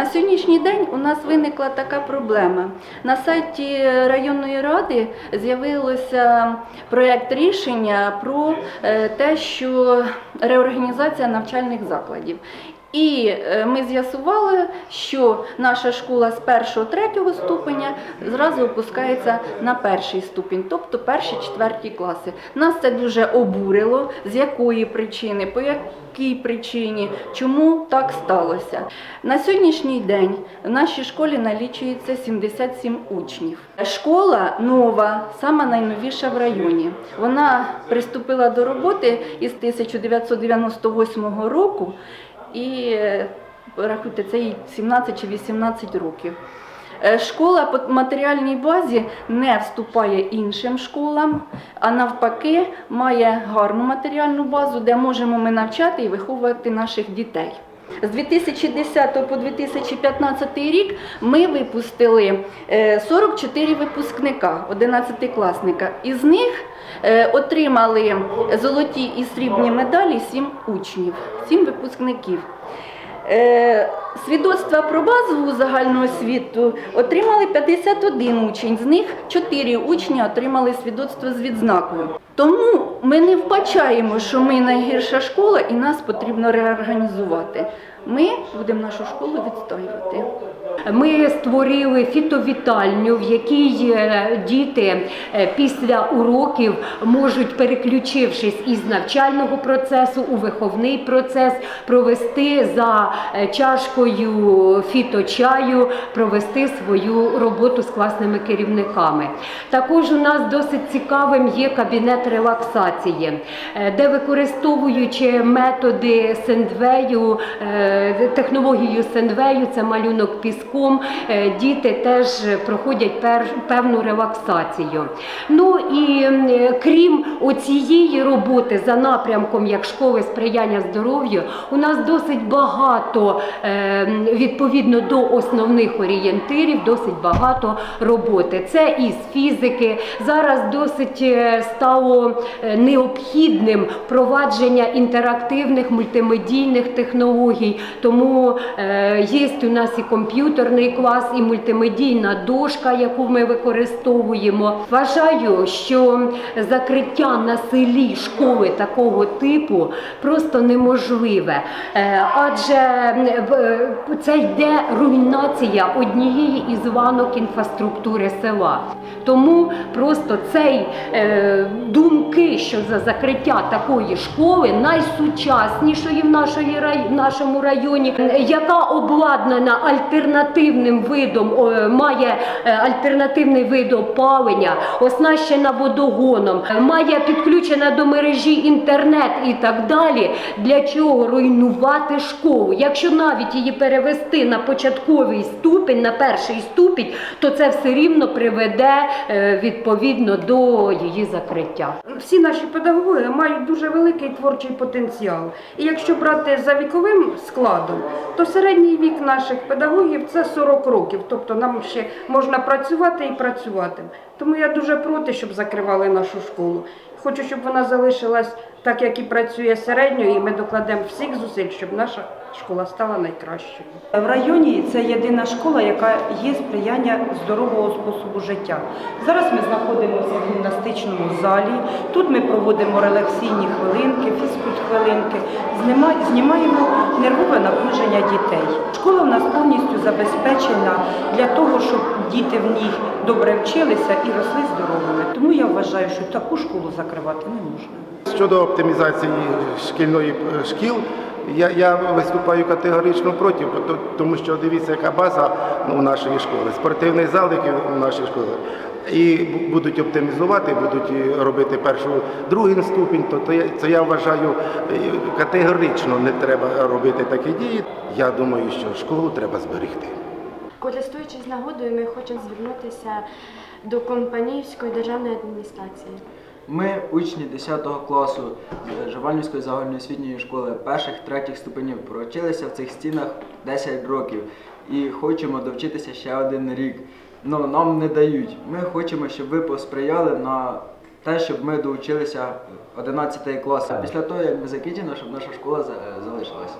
На сьогоднішній день у нас виникла така проблема. На сайті районної ради з'явився проєкт рішення про е, те, що реорганізація навчальних закладів. І е, ми з'ясували, що наша школа з 1-3 ступеня зразу опускається на перший ступінь, тобто перші четверті класи. Нас це дуже обурило. З якої причини, по якій причині, чому так сталося? На сьогоднішній день в нашій школі налічується 77 учнів. Школа нова, сама найновіша в районі. Вона приступила до роботи із 1998 року. І е, рахуйте, це їй 17 чи 18 років. Е, Школа по матеріальній базі не вступає іншим школам, а навпаки, має гарну матеріальну базу, де можемо ми навчати і виховувати наших дітей. З 2010 по 2015 рік ми випустили е, 44 випускника, 11-класника. Із них е, отримали золоті і срібні медалі 7 учнів, 7 випускників. Е, Свідоцтва про базову загальну освіту отримали 51 учень, з них 4 учні отримали свідоцтво з відзнакою. Тому ми не вбачаємо, що ми найгірша школа і нас потрібно реорганізувати. Ми будемо нашу школу відстоювати. Ми створили фітовітальню, в якій е, діти е, після уроків можуть, переключившись із навчального процесу у виховний процес, провести за е, чашкою фіточаю, провести свою роботу з класними керівниками. Також у нас досить цікавим є кабінет релаксації, де використовуючи методи сендвею, технологію сендвею, це малюнок піском, е, діти теж проходять пер- певну релаксацію. Ну і крім оцієї роботи за напрямком як школи сприяння здоров'ю, у нас досить багато е, відповідно до основних орієнтирів, досить багато роботи. Це із фізики. Зараз досить е, стало необхідним впровадження інтерактивних мультимедійних технологій. Тому е, є у нас і комп'ютерний клас, і мультимедійна дошка, яку ми використовуємо. Вважаю, що закриття на селі школи такого типу просто неможливе, Е, адже е, це йде руйнація однієї із ланок інфраструктури села. Тому просто цей думки, що за закриття такої школи, найсучаснішої в нашої рай- в нашому районі, е, яка обладнана альтернативним видом, має е, альтернативний вид опалення, оснащена водогоном, має підключена до мережі інтернет і так далі. Для чого руйнувати школу? Якщо навіть її перевести на початковий ступінь, на перший ступінь, то це все рівно приведе е, відповідно до її закриття. Всі наші педагоги мають дуже великий творчий потенціал. І якщо брати за віковим складом, то середній вік наших педагогів це 40 років. Тобто нам ще можна працювати і працювати. Тому я дуже проти, щоб закривали нашу школу. Хочу, щоб вона залишилась так, як і працює середньо, і ми докладемо всіх зусиль, щоб наша школа стала найкращою. В районі це єдина школа, яка є сприяння здорового способу життя. Зараз ми знаходимося в залі. Тут ми проводимо релаксійні хвилинки, фізкульт-хвилинки, знімаємо нервове напруження дітей. Школа в нас повністю забезпечена для того, щоб діти в ній добре вчилися і росли здоровими. Тому я вважаю, що таку школу закривати не можна. Щодо оптимізації шкільної е, шкіл, я, я виступаю категорично проти, тому що дивіться, яка база у нашої школи, спортивний зал, який у нашій школі. І будуть оптимізувати, будуть і робити першу, другий ступінь, то, це я вважаю е, категорично не треба робити такі дії. Я думаю, що школу треба зберегти. Користуючись нагодою, ми хочемо звернутися до Компанійської державної адміністрації. Ми, учні 10 класу з Жавальницької загальноосвітньої школи перших третіх ступенів, провчилися в цих стінах 10 років і хочемо довчитися ще один рік. Ну нам не дають. Ми хочемо, щоб ви посприяли на те, щоб ми доучилися 11 класу. Після того, як ми закінчимо, щоб наша школа залишилася.